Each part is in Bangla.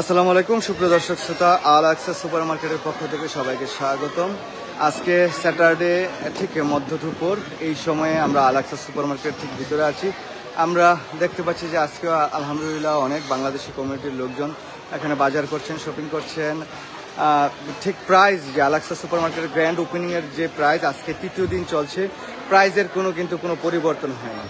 আসসালামু আলাইকুম, সুপ্রিয় দর্শক শ্রোতা, আল আকসা সুপার মার্কেটের পক্ষ থেকে সবাইকে স্বাগতম। আজকে স্যাটারডে, ঠিক মধ্য দুপুর, এই সময়ে আমরা আল আকসা সুপার মার্কেট ঠিক ভিতরে আছি। আমরা দেখতে পাচ্ছি যে আজকে আলহামদুলিল্লাহ অনেক বাংলাদেশি কমিউনিটির লোকজন এখানে বাজার করছেন শপিং করছেন। ঠিক প্রাইস যে আলাক্সা সুপার মার্কেটের গ্র্যান্ড ওপেনিংয়ের যে প্রাইস আজকে তৃতীয় দিন চলছে প্রাইজের কোনো কিন্তু কোনো পরিবর্তন হয়নি।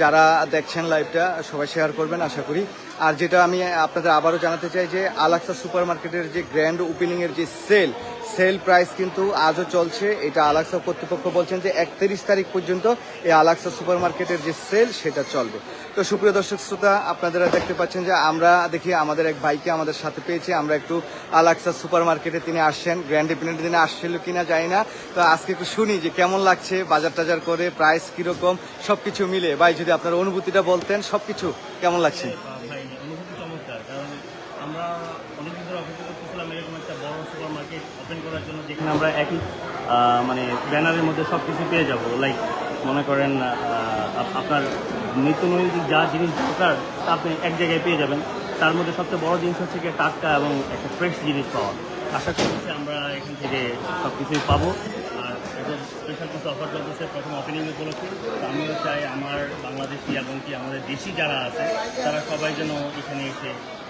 যারা দেখছেন লাইভটা সবাই শেয়ার করবেন, আশা করি। আর যেটা আমি আপনাদের আবারও জানাতে চাই যে আলাক্সা সুপার মার্কেটের যে গ্র্যান্ড ওপেনিংয়ের যে সেল সেল প্রাইস কিন্তু আজও চলছে। এটা আলাক্সা কর্তৃপক্ষ বলছেন যে একত্রিশ তারিখ পর্যন্ত এই আলাক্সা সুপার মার্কেটের যে সেল, সেটা চলবে। তো সুপ্রিয় দর্শক শ্রোতা, আপনারা দেখতে পাচ্ছেন যে আমরা দেখি আমাদের এক ভাইকে আমাদের সাথে পেয়েছি। আমরা একটু আলাক্সা সুপার মার্কেটে তিনি আসছেন। গ্র্যান্ড ওপেনিংয়ের দিনে আসছিল কিনা জানি না। তো আজকে একটু শুনি যে কেমন লাগছে বাজার টাজার করে, প্রাইস কীরকম, সবকিছু মিলে। ভাই, যদি আপনার অনুভূতিটা বলতেন, সবকিছু কেমন লাগছে আহ, ভাই অনুভূতি চমৎকার কারণ আমরা অনেকদিন ধরে অপেক্ষা করতেছিলাম এরকম একটা বড় সুপার মার্কেট ওপেন যেখানে আমরা একই মানে ব্যানারের মধ্যে সব কিছু পেয়ে যাব। লাইক মনে করেন আপনার নিত্য যা জিনিস দরকার, তা আপনি এক জায়গায় পেয়ে যাবেন। তার মধ্যে সবচেয়ে বড় জিনিস হচ্ছে কি টাটকা এবং একটা ফ্রেশ জিনিস পাওয়া। আশা করতেছি আমরা এখান থেকে সব কিছুই পাবো। আর একদম স্পেশাল কিছু অফার চলতেছে প্রথম ওপেনিং উপলক্ষে। আমিও চাই আমার বাংলাদেশি এবং কি আমাদের দেশি যারা আছে, তারা সবাই যেন এখানে এসে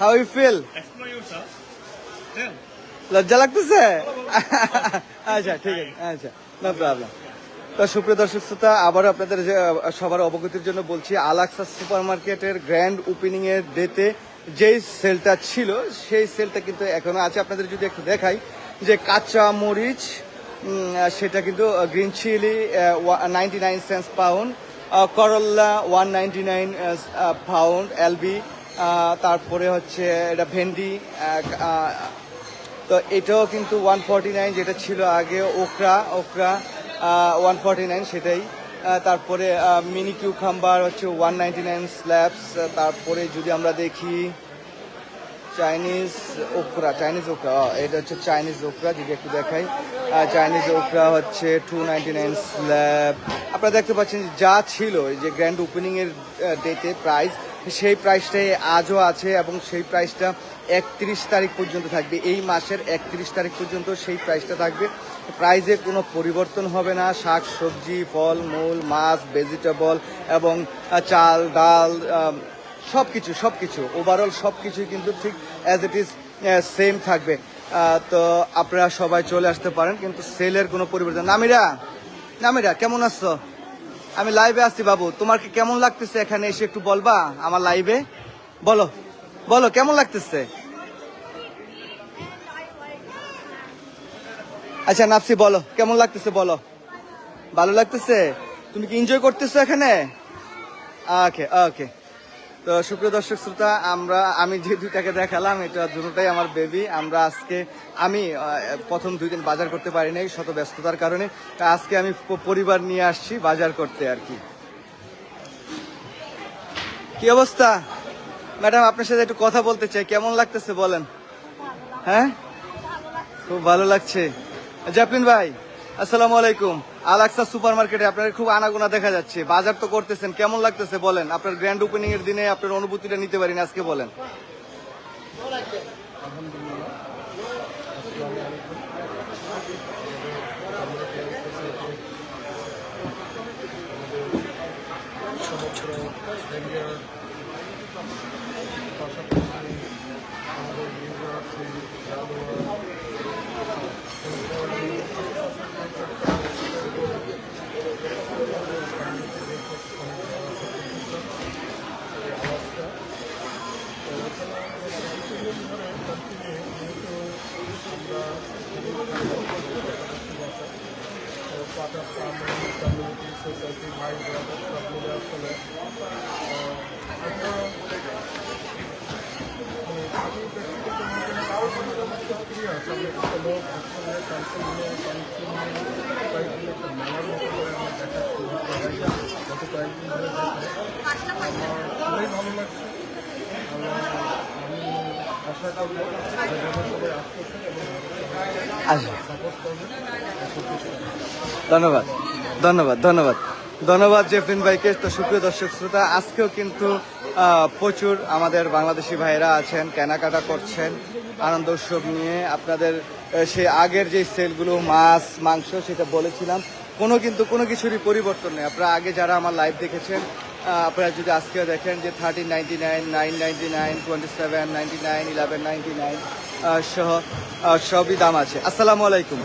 হাউ ইউ ফিল. লজ্জা লাগতেছে? আচ্ছা ঠিক আছে আচ্ছা নো প্রবলেম তো সুপ্রিয় দর্শক শ্রোতা, আবারও আপনাদের সবার অবগতির জন্য বলছি, আলাক্সা সুপার মার্কেটের গ্র্যান্ড ওপেনিং এর ডেতে যেই সেলটা ছিল, সেই সেলটা কিন্তু এখনও আছে। আপনাদের যদি একটু দেখাই যে কাঁচা মরিচ সেটা কিন্তু green chilli ninety nine cents pound করল্লা one ninety nine pound LB তারপরে হচ্ছে এটা ভেন্ডি তো এটাও কিন্তু ওয়ান ফর্টি নাইন যেটা ছিল আগে, okra okra one forty nine সেটাই। তারপরে মিনি কিউখাম্বার হচ্ছে ওয়ান নাইনটি নাইন স্ল্যাবস তারপরে যদি আমরা দেখি চাইনিজ ওকরা চাইনিজ ওকরা এটা হচ্ছে চাইনিজ ওকরা, যদি একটু দেখাই। চাইনিজ ওকরা হচ্ছে টু নাইনটি নাইন স্ল্যাব আপনারা দেখতে পাচ্ছেন যে ছিল যে গ্র্যান্ড ওপেনিংয়ের ডেটে প্রাইস সেই প্রাইসটাই আজও আছে এবং সেই প্রাইসটা একত্রিশ তারিখ পর্যন্ত থাকবে। এই মাসের একত্রিশ তারিখ পর্যন্ত সেই প্রাইসটা থাকবে। প্রাইজে কোনো পরিবর্তন হবে না। শাক, সবজি, ফল, মূল, মাছ ভেজিটেবল এবং চাল, ডাল সব কিছু সব কিছু ওভারঅল সব কিছুই কিন্তু ঠিক অ্যাজ ইট ইজ সেম থাকবে। তো আপনারা সবাই চলে আসতে পারেন, কিন্তু সেলের কোনো পরিবর্তন নামিরা নামিরা, কেমন আছো? আমি লাইভে আসছি বাবু। তোমার কি কেমন লাগতেছে এখানে এসে একটু বলবা? আমার লাইভে বলো। বলো, কেমন লাগতেছে? আচ্ছা নাফসি, বলো। কেমন লাগতেছে, বলো। ভালো লাগতেছে? তুমি কি এনজয় করতেছো এখানে? ওকে ওকে তো সুপ্রিয় দর্শক শ্রোতা, আমরা, আমি যে দুইটাকে দেখালাম, এটা দুটোটাই আমার বেবি আমরা আজকে, আমি প্রথম দুই দিন বাজার করতে পারি নাই শত ব্যস্ততার কারণে। তা আজকে আমি পরিবার নিয়ে আসছি বাজার করতে আর কি। কি অবস্থা? ম্যাডাম, আপনার সাথে একটু কথা বলতে চাই। কেমন লাগতেছে বলেন? হ্যাঁ? খুব ভালো লাগছে। জাপিন ভাই, আসসালামু আলাইকুম। আলাক্সা সুপার মার্কেটে আপনার খুব আনাগোনা দেখা যাচ্ছে। বাজার তো করতেছেন, কেমন লাগতেছে বলেন? আপনার গ্র্যান্ড ওপেনিং এর দিনে আপনার অনুভূতিটা নিতে পারেন, আজকে বলেন পাশাপাশি আমাদের ইউনিভার্সিটি জাদুঘর পাটা ফার্মিং কমিউনিটি সোসাইটি ভাই ব্রাদার সব মিলে আসলে আহ, আমরা মানে আমি ব্যক্তিগত মতামত আসলে খুবই ভালো লাগছে আমি আশা করব ধন্যবাদ ধন্যবাদ ধন্যবাদ। ধন্যবাদ জেফরিন ভাইকে, তো সুপ্রিয় দর্শক শ্রোতা, আজকেও কিন্তু প্রচুর আমাদের বাংলাদেশি ভাইরা আছেন, কেনাকাটা করছেন, আনন্দ উৎসব নিয়ে আপনাদের সেই আগের যে সেলগুলো, মাছ, মাংস সেটা বলেছিলাম, কোনো কিন্তু, কোনো কিছুরই পরিবর্তন নেই। আপনারা আগে যারা আমার লাইভ দেখেছেন আপনারা যদি আজকেও দেখেন যে thirteen ninety nine nine ninety nine twenty seven ninety nine eleven ninety nine সহ সবই দাম আছে। আসসালামু আলাইকুম।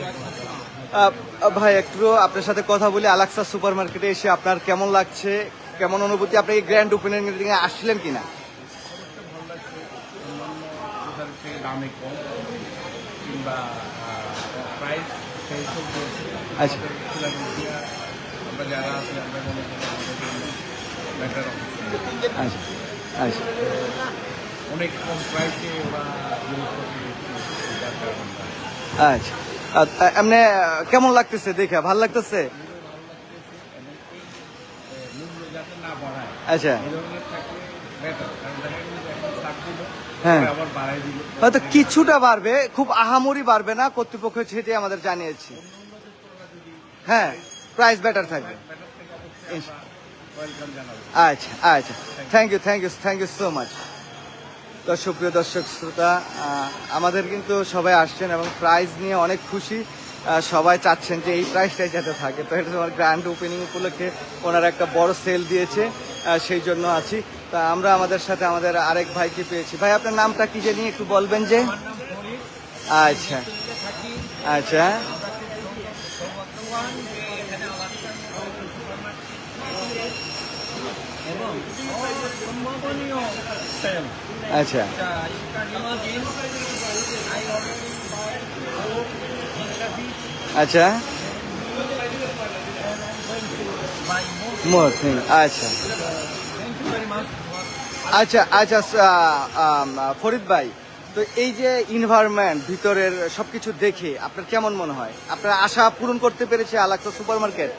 ভাই, একটু আপনার সাথে কথা বলি, আলাক্সা সুপার মার্কেটে এসে আপনার কেমন লাগছে, কেমন অনুভূতি, আপনি এই গ্র্যান্ড ওপেনিং এ আসছিলেন কিনা? দামে কম। কিংবা প্রাইস সেই সব আচ্ছা। আমাদের আমরা যারা আছি আমরা মনে করি আমাদের আচ্ছা আচ্ছা। অনেক কম প্রাইসে ওরা আচ্ছা। এমনি কেমন লাগতেছে দেখে? ভালো লাগতেছে? আচ্ছা। হ্যাঁ। হয়তো কিছুটা বাড়বে, খুব আহামরি বাড়বে না, কর্তৃপক্ষ সেটাই আমাদের জানিয়েছি। হ্যাঁ প্রাইস বেটার থাকবে। আচ্ছা আচ্ছা। Thank you thank you thank you so much তো সুপ্রিয় দর্শক, শ্রোতা আমাদের কিন্তু সবাই আসছেন এবং প্রাইজ নিয়ে অনেক খুশি। সবাই চাচ্ছেন যে এই প্রাইসটাই যাতে থাকে। তো এটা তোমার গ্র্যান্ড ওপেনিং উপলক্ষে ওনারা একটা বড় সেল দিয়েছে। সেই জন্য আছি। তা আমরা আমাদের সাথে আমাদের আরেক ভাইকে পেয়েছি। ভাই, আপনার নামটা কি জানি? একটু বলবেন যে? আচ্ছা। আচ্ছা। আচ্ছা। আচ্ছা। আচ্ছা। আচ্ছা আচ্ছা ফরিদ ভাই, তো এই যে ইনভায়রনমেন্ট ভিতরের সবকিছু দেখে আপনার কেমন মনে হয়? আপনার আশা পূরণ করতে পেরেছে আলাক্সা সুপার মার্কেট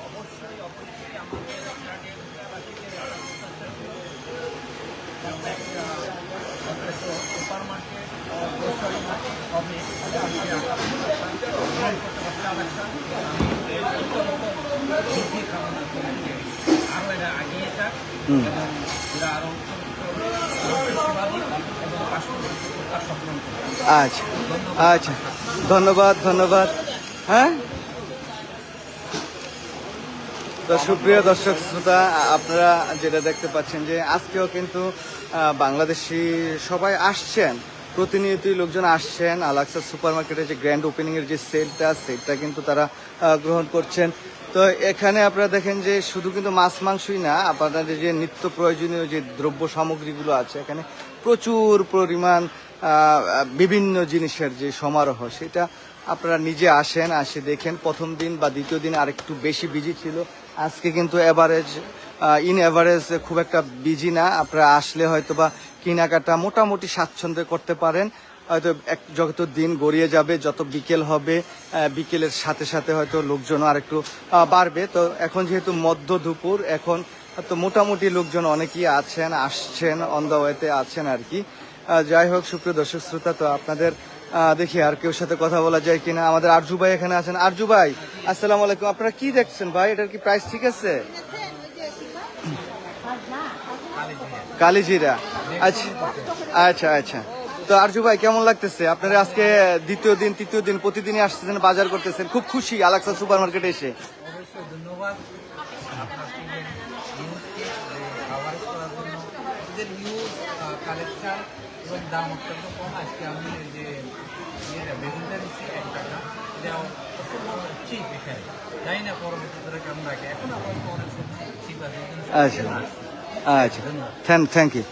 আগিয়ে এবং এরা আরও আচ্ছা আচ্ছা। ধন্যবাদ ধন্যবাদ। হ্যাঁ? তো সুপ্রিয় দর্শক শ্রোতা আপনারা যেটা দেখতে পাচ্ছেন যে আজকেও কিন্তু বাংলাদেশি সবাই আসছেন। প্রতিনিয়তই লোকজন আসছেন। আলাক্সা সুপার মার্কেটের যে গ্র্যান্ড ওপেনিং এর যে সেলটা সেলটা কিন্তু তারা গ্রহণ করছেন। তো এখানে আপনারা দেখেন যে শুধু কিন্তু মাছ মাংসই না, আপনাদের যে নিত্য প্রয়োজনীয় যে দ্রব্য সামগ্রীগুলো আছে, এখানে প্রচুর পরিমাণ বিভিন্ন জিনিসের যে সমারোহ, সেটা আপনারা নিজে আসেন, আসে দেখেন। প্রথম দিন বা দ্বিতীয় দিন আরেকটু বেশি বিজি ছিল। আজকে কিন্তু এভারেজ ইন এভারেজ খুব একটা বিজি না। আপনারা আসলে হয়তো বা কেনাকাটা মোটামুটি স্বাচ্ছন্দ্যে করতে পারেন। হয়তো এক যত দিন গড়িয়ে যাবে যত বিকেল হবে বিকেলের সাথে সাথে হয়তো লোকজন আরেকটু আহ, বাড়বে। তো এখন যেহেতু মধ্য দুপুর এখন তো মোটামুটি লোকজন অনেকেই আছেন আসছেন অন দ্য ওয়েতে আছেন আর কি। যাই হোক সুপ্রিয় দর্শক শ্রোতা তো আপনাদের দেখি আর কেউ সাথে কথা বলা যায় কিনা। আমাদের আরজু ভাই এখানে আছেন। আরজু ভাই আসসালামু আলাইকুম। আপনারা কি দেখছেন ভাই? এটার কি প্রাইস ঠিক আছে? কালিজিরা। আচ্ছা আচ্ছা আচ্ছা। তো আরজু ভাই কেমন লাগতেছে? আপনারা আজকে দ্বিতীয় দিন তৃতীয় দিন প্রতিদিনই আসতেছেন বাজার করতেছেন। খুব খুশি আলাক্সা সুপার মার্কেটে এসে ধন্যবাদ। আপনার টিমের নিউজকে কাভারেজ করার জন্য এদের নিউজ কালেকশন এবং দাম অত্যন্ত কম আজকে আমি যে ইয়েটা বেগুনটা নিচ্ছি এক টাকা। এটা অত্যন্ত চিপ এখানে। জানি না পরবর্তীতে কেমন রাখে। এখন আপাতত অনেক চিপ আছে। এই জন্য আচ্ছা থ্যাংক থ্যাংক ইউ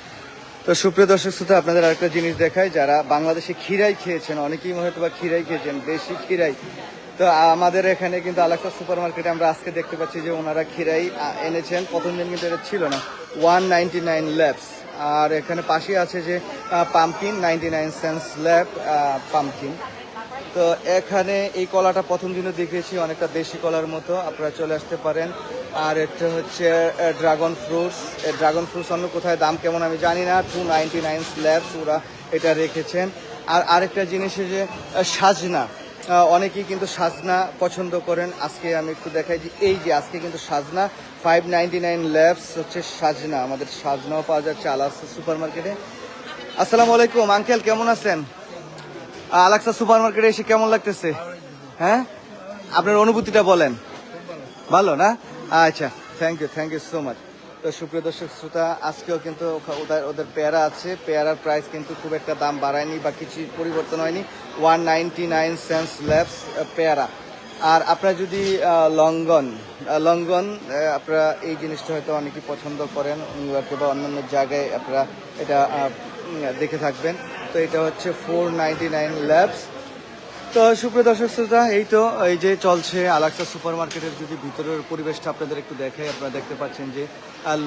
তো সুপ্রিয় দর্শক শ্রোতা, আপনাদের আরেকটা জিনিস দেখায় যারা বাংলাদেশে ক্ষীরাই খেয়েছেন, অনেকেই হয়তো বা ক্ষীরাই খেয়েছেন, দেশি ক্ষীরাই। তো আমাদের এখানে কিন্তু আলাক্সা সুপার মার্কেটে আমরা আজকে দেখতে পাচ্ছি যে ওনারা ক্ষীরাই এনেছেন। প্রথম দিন কিন্তু এটা ছিল না ওয়ান নাইনটি নাইন ল্যাবস আর এখানে পাশে আছে যে pumpkin ninety nine cents lab pumpkin তো এখানে এই কলাটা প্রথম দিনে দেখেছি, অনেকটা দেশি কলার মতো, আপনারা চলে আসতে পারেন। আর এটা হচ্ছে ড্রাগন ফ্রুটস ড্রাগন ফ্রুটস অন্য কোথায় দাম কেমন আমি জানি না টু নাইনটি নাইন স্ল্যাবস ওরা এটা রেখেছেন। আর আরেকটা জিনিস যে সাজনা। অনেকেই কিন্তু সাজনা পছন্দ করেন। আজকে আমি একটু দেখাই যে, এই যে আজকে কিন্তু সাজনা ফাইভ নাইনটি নাইন ল্যাবস হচ্ছে সাজনা। আমাদের সাজনাও পাওয়া যাচ্ছে আলাস সুপার মার্কেটে আসসালামু আলাইকুম, আঙ্কেল কেমন আছেন? আলাক্সা সুপার মার্কেটে এসে কেমন লাগতেছে? হ্যাঁ? আপনার অনুভূতিটা বলেন। ভালো না? আচ্ছা thank you thank you so much তো সুপ্রিয় দর্শক, শ্রোতা, আজকেও কিন্তু ওদের ওদের পেয়ারা আছে। পেয়ারার প্রাইস কিন্তু খুব একটা দাম বাড়ায়নি বা কিছু পরিবর্তন হয়নি। One ninety nine sense labs পেয়ারা। আর আপনারা যদি লঙ্গন লঙ্গন আপনারা এই জিনিসটা হয়তো অনেকেই পছন্দ করেন নিউ ইয়র্কে বা অন্যান্য জায়গায় আপনারা এটা দেখে থাকবেন। তো এটা হচ্ছে ফোর নাইন ল্যাবস তো সুপ্রিয় দর্শক শ্রোতা, এই তো, এই যে চলছে আলাক্সা সুপার মার্কেটের যদি ভিতরের পরিবেশটা আপনাদের একটু দেখে আপনারা দেখতে পাচ্ছেন যে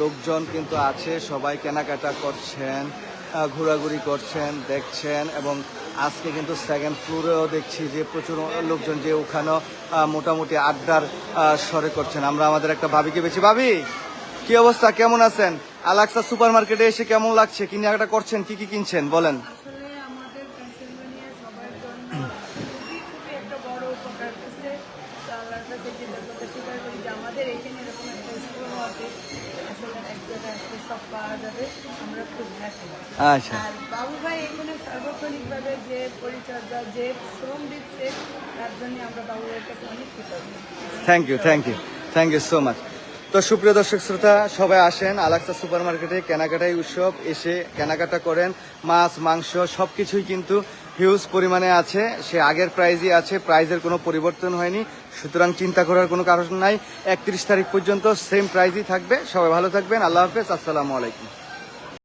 লোকজন কিন্তু আছে, সবাই কেনাকাটা করছেন ঘোরাঘুরি করছেন, দেখছেন, এবং আজকে কিন্তু সেকেন্ড ফ্লোরেও দেখছি যে প্রচুর লোকজন যে ওখানেও মোটামুটি আড্ডার স্বরে করছেন। আমরা আমাদের একটা ভাবিকে বেছি ভাবি, কি অবস্থা? কেমন আছেন? আলাক্সা সুপার মার্কেটে এসে কেমন লাগছে? কেনাকাটা করছেন? কি কি কিনছেন? বলেন। একটা একটা একটা আচ্ছা। বাবু ভাই এখানে সার্বক্ষণিকভাবে যে পরিচর্যা যে শ্রম দিচ্ছে তার জন্য আমরা বাবু ভাইয়ের কাছে অনেক কৃতজ্ঞ। Thank you thank you thank you so much তো সুপ্রিয় দর্শক শ্রোতা, সবাই আসেন আলাক্সা সুপার মার্কেটে কেনাকাটাই উৎসব, এসে কেনাকাটা করেন, মাছ, মাংস সব কিছুই কিন্তু হিউজ পরিমাণে আছে। সে আগের প্রাইজই আছে প্রাইজের কোনো পরিবর্তন হয়নি। সুতরাং চিন্তা করার কোনো কারণ নাই। একত্রিশ তারিখ পর্যন্ত সেম প্রাইজই থাকবে। সবাই ভালো থাকবেন। আল্লাহ হাফেজ। আসসালামু আলাইকুম।